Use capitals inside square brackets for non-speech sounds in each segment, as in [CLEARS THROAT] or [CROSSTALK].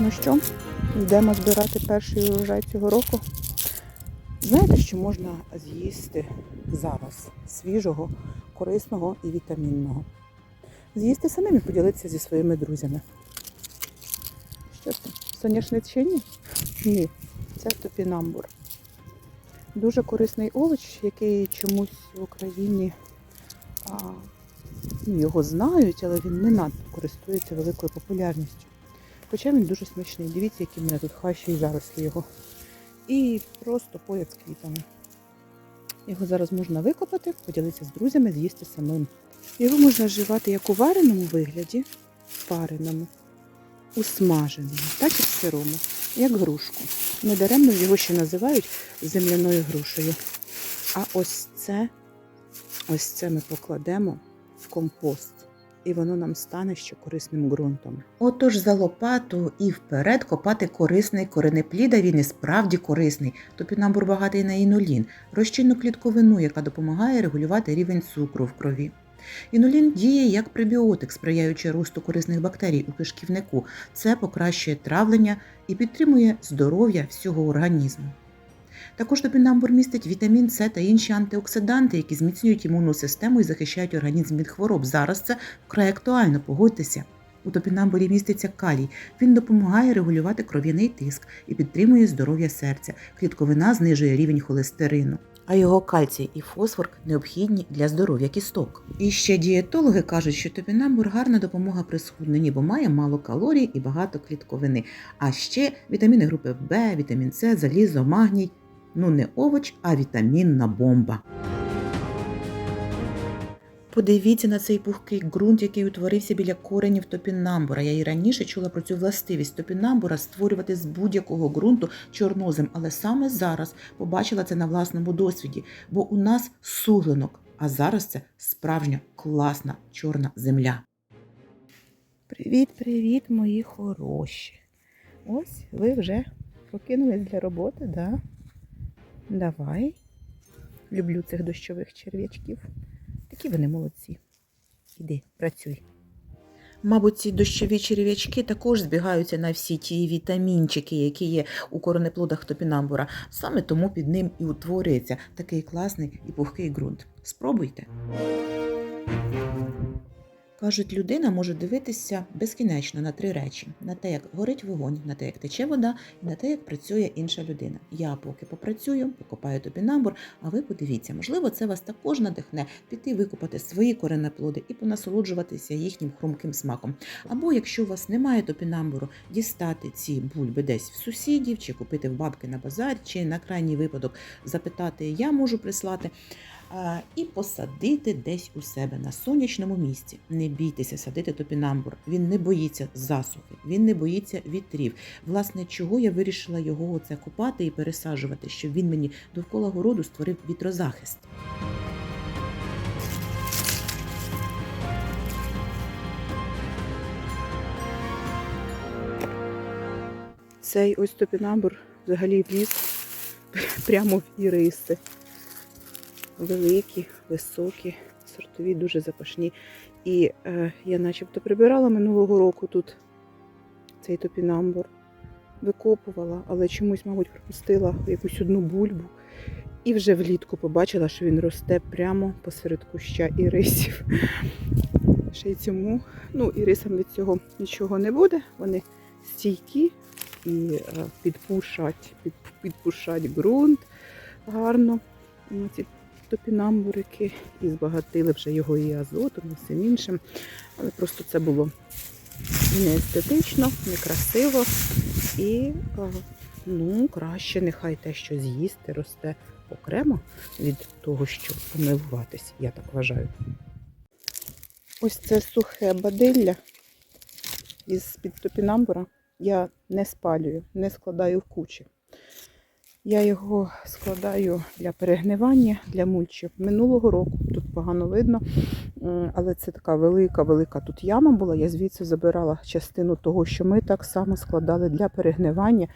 Ну що, йдемо збирати перший урожай цього року. Знаєте, що можна з'їсти зараз свіжого, корисного і вітамінного? З'їсти самим і поділитися зі своїми друзями. Що це? Соняшничині? Ні, це топінамбур. Дуже корисний овоч, який чомусь в Україні а, ну, його знають, але він не надто користується великою популярністю. Хоча він дуже смачний. Дивіться, які в мене тут хащі і зарослі його. І просто поряд з квітами. Його зараз можна викопати, поділитися з друзями, з'їсти самим. Його можна вживати як у вареному вигляді, пареному, у смаженому, так і в сирому, як грушку. Недаремно його ще називають земляною грушею. А ось це, ось це ми покладемо в компост, і воно нам стане ще корисним ґрунтом. Отож за лопату і вперед копати корисний коренеплід, а він і справді корисний. Топінамбур багатий на інулін, розчинну клітковину, яка допомагає регулювати рівень цукру в крові. Інулін діє як пребіотик, сприяючи росту корисних бактерій у кишківнику. Це покращує травлення і підтримує здоров'я всього організму. Також топінамбур містить вітамін С та інші антиоксиданти, які зміцнюють імунну систему і захищають організм від хвороб. Зараз це вкрай актуально, погодьтеся. У топінамбурі міститься калій. Він допомагає регулювати кров'яний тиск і підтримує здоров'я серця. Клітковина знижує рівень холестерину. А його кальцій і фосфор необхідні для здоров'я кісток. І ще дієтологи кажуть, що топінамбур гарна допомога при схудненні, бо має мало калорій і багато клітковини. А ще вітаміни групи В, вітамін С, залізо, магній. Ну не овоч, а вітамінна бомба. Подивіться на цей пухкий ґрунт, який утворився біля коренів топінамбура. Я і раніше чула про цю властивість топінамбура створювати з будь-якого ґрунту чорнозем, але саме зараз побачила це на власному досвіді, бо у нас суглинок, а зараз це справжня класна чорна земля. Привіт, привіт, мої хороші. Ось ви вже прокинулись для роботи, да? Давай. Люблю цих дощових черв'ячків. Такі вони молодці. Іди, працюй. Мабуть, ці дощові черв'ячки також збігаються на всі ті вітамінчики, які є у коренеплодах топінамбура. Саме тому під ним і утворюється такий класний і пухкий ґрунт. Спробуйте. Кажуть, людина може дивитися безкінечно на три речі: на те, як горить вогонь, на те, як тече вода, і на те, як працює інша людина. Я поки попрацюю, покопаю топінамбур, а ви подивіться, можливо, це вас також надихне піти викопати свої коренеплоди і понасолоджуватися їхнім хрумким смаком. Або якщо у вас немає топінамбуру, дістати ці бульби десь в сусідів, чи купити в бабки на базарі, чи на крайній випадок запитати, я можу прислати. І посадити десь у себе на сонячному місці. Не бійтеся садити топінамбур. Він не боїться засухи, він не боїться вітрів. Власне, чого я вирішила його оце купати і пересаджувати, щоб він мені довкола городу створив вітрозахист. Цей ось топінамбур взагалі вліз [LAUGHS] прямо в іриси. Великі, високі, сортові, дуже запашні. І е, я начебто прибирала минулого року тут цей топінамбур. Викопувала, але чомусь, мабуть, пропустила якусь одну бульбу. І вже влітку побачила, що він росте прямо посеред куща ірисів. Ще й цьому, ну, ірисам від цього нічого не буде. Вони стійкі і е, підпушать, під, підпушать ґрунт гарно. Ці топінамбурики і збагатили вже його і азотом, і всім іншим. Але просто це було і не естетично, не. І ну, краще нехай те, що з'їсти, росте окремо від того, що помилуватись, я так вважаю. Ось це сухе бадилля із під топінамбура. Я не спалюю, не складаю в кучі. Я його складаю для перегнивання, для мульчів. Минулого року тут погано видно, але це така велика-велика тут яма була. Я звідси забирала частину того, що ми так само складали для перегнивання.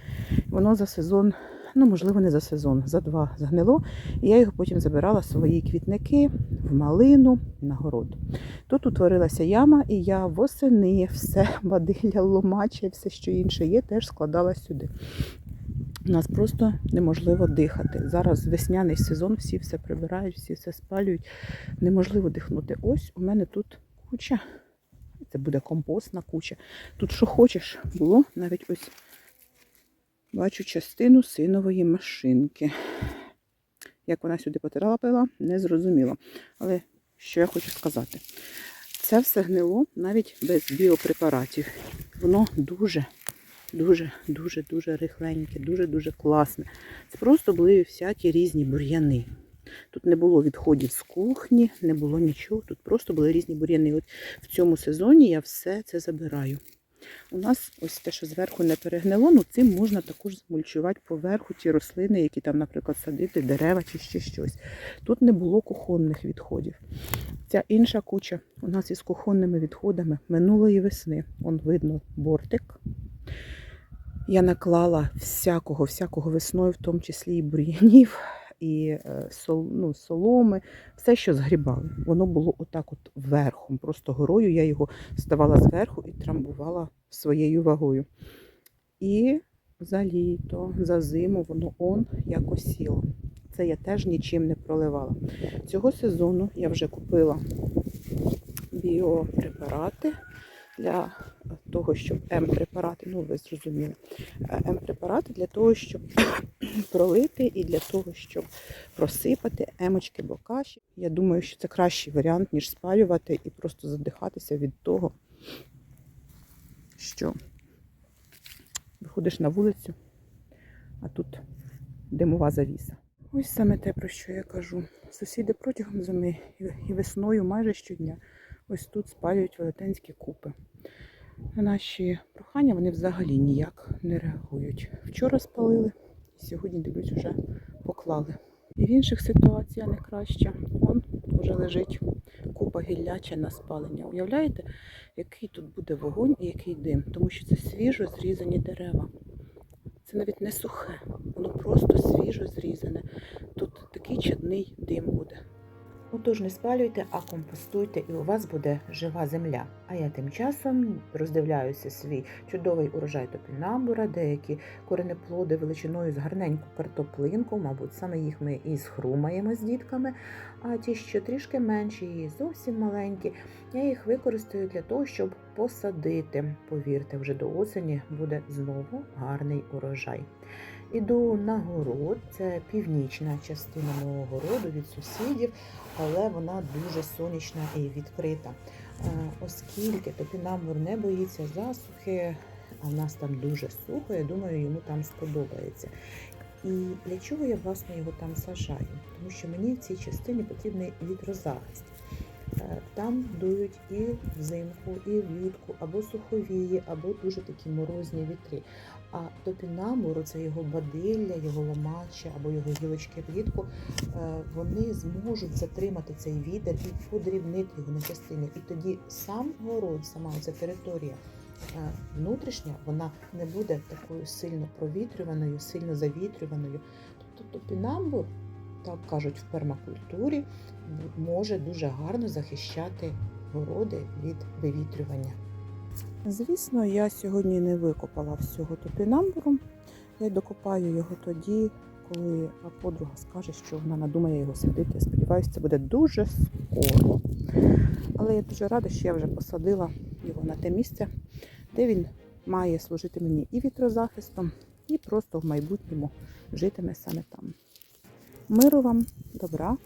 Воно за сезон ну можливо, не за сезон, за два згнило. І я його потім забирала свої квітники в малину на город. Тут утворилася яма, і я восени все [LAUGHS] бадилля, ломаче, все, що інше є, теж складала сюди. У нас просто неможливо дихати. Зараз весняний сезон, всі все прибирають, всі все спалюють. Неможливо дихнути. Ось у мене тут куча. Це буде компостна куча. Тут що хочеш було, навіть ось бачу частину синової машинки. Як вона сюди потрапила, не зрозуміло. Але що я хочу сказати? Це все гнило навіть без біопрепаратів. Воно дуже, дуже, дуже, дуже рихленьке, дуже-дуже класне. Це просто були всякі різні бур'яни. Тут не було відходів з кухні, не було нічого. Тут просто були різні бур'яни. От в цьому сезоні я все це забираю. У нас ось те, що зверху не перегнило, ну цим можна також замульчувати поверху ті рослини, які там, наприклад, садити, дерева чи ще щось. Тут не було кухонних відходів. Ця інша куча у нас із кухонними відходами минулої весни. Он видно бортик. Я наклала всякого, всякого весною, в тому числі і бур'янів, і е, сол, ну, соломи, все, що згрібали. Воно було отак от верхом, просто горою. Я його ставала зверху і трамбувала своєю вагою. І за літо, за зиму воно он як осіло. Це я теж нічим не проливала. Цього сезону я вже купила біопрепарати для того, щоб М-препарати, ну ви зрозуміли, Е, М-препарати для того, щоб [CLEARS THROAT] пролити і для того, щоб просипати емочки бокаші. Я думаю, що це кращий варіант, ніж спалювати і просто задихатися від того, що виходиш на вулицю, а тут димова завіса. Ось саме те, про що я кажу. Сусіди протягом зими і весною майже щодня ось тут спалюють велетенські купи. На наші прохання вони взагалі ніяк не реагують. Вчора спалили, сьогодні, дивлюсь, вже поклали. І в інших ситуаціях не краще. Вон вже лежить купа гілляча на спалення. Уявляєте, який тут буде вогонь і який дим, тому що це свіжо зрізані дерева. Це навіть не сухе, воно просто свіжо зрізане. Тут такий чадний дим буде. Отож не спалюйте, а компостуйте, і у вас буде жива земля. А я тим часом роздивляюся свій чудовий урожай топінамбура, деякі коренеплоди величиною з гарненьку картоплинку, мабуть, саме їх ми і схрумаємо з дітками. А ті, що трішки менші і зовсім маленькі, я їх використаю для того, щоб посадити. Повірте, вже до осені буде знову гарний урожай. Іду на город, це північна частина мого городу від сусідів, але вона дуже сонячна і відкрита. Оскільки топінамбур не боїться засухи, а в нас там дуже сухо, я думаю, йому там сподобається. І для чого я власне його там сажаю? Тому що мені в цій частині потрібний вітрозахист. Е, Там дують і взимку, і влітку, або суховії, або дуже такі морозні вітри. А топінамбуру, це його бадилля, його ломача або його гілочки влітку, е, вони зможуть затримати цей вітер і подрібнити його на частини. І тоді сам город, сама ця територія внутрішня, вона не буде такою сильно провітрюваною, сильно завітрюваною. Тобто топінамбур, так кажуть в пермакультурі, може дуже гарно захищати городи від вивітрювання. Звісно, я сьогодні не викопала всього топінамбуру. Я докопаю його тоді, коли подруга скаже, що вона надумає його садити. Сподіваюся, це буде дуже скоро. Але я дуже рада, що я вже посадила його на те місце, де він має служити мені і вітрозахистом, і просто в майбутньому житиме саме там. Миру вам, добра